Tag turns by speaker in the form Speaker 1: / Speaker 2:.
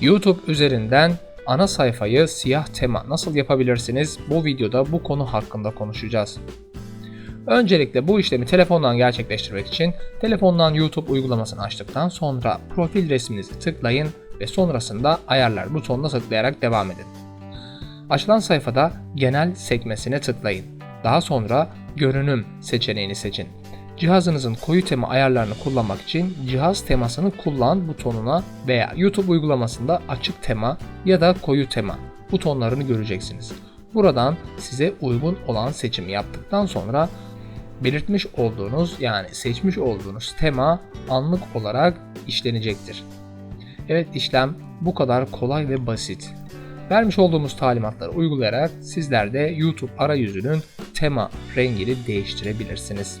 Speaker 1: YouTube üzerinden ana sayfayı siyah tema nasıl yapabilirsiniz? Bu videoda bu konu hakkında konuşacağız. Öncelikle bu işlemi telefondan gerçekleştirmek için telefondan YouTube uygulamasını açtıktan sonra profil resminizi tıklayın ve sonrasında ayarlar butonuna tıklayarak devam edin. Açılan sayfada genel sekmesine tıklayın. Daha sonra görünüm seçeneğini seçin. Cihazınızın koyu tema ayarlarını kullanmak için cihaz temasını kullan butonuna veya YouTube uygulamasında açık tema ya da koyu tema butonlarını göreceksiniz. Buradan size uygun olan seçimi yaptıktan sonra belirtmiş olduğunuz yani seçmiş olduğunuz tema anlık olarak işlenecektir. Evet işlem bu kadar kolay ve basit. Vermiş olduğumuz talimatları uygulayarak sizler de YouTube arayüzünün tema rengini değiştirebilirsiniz.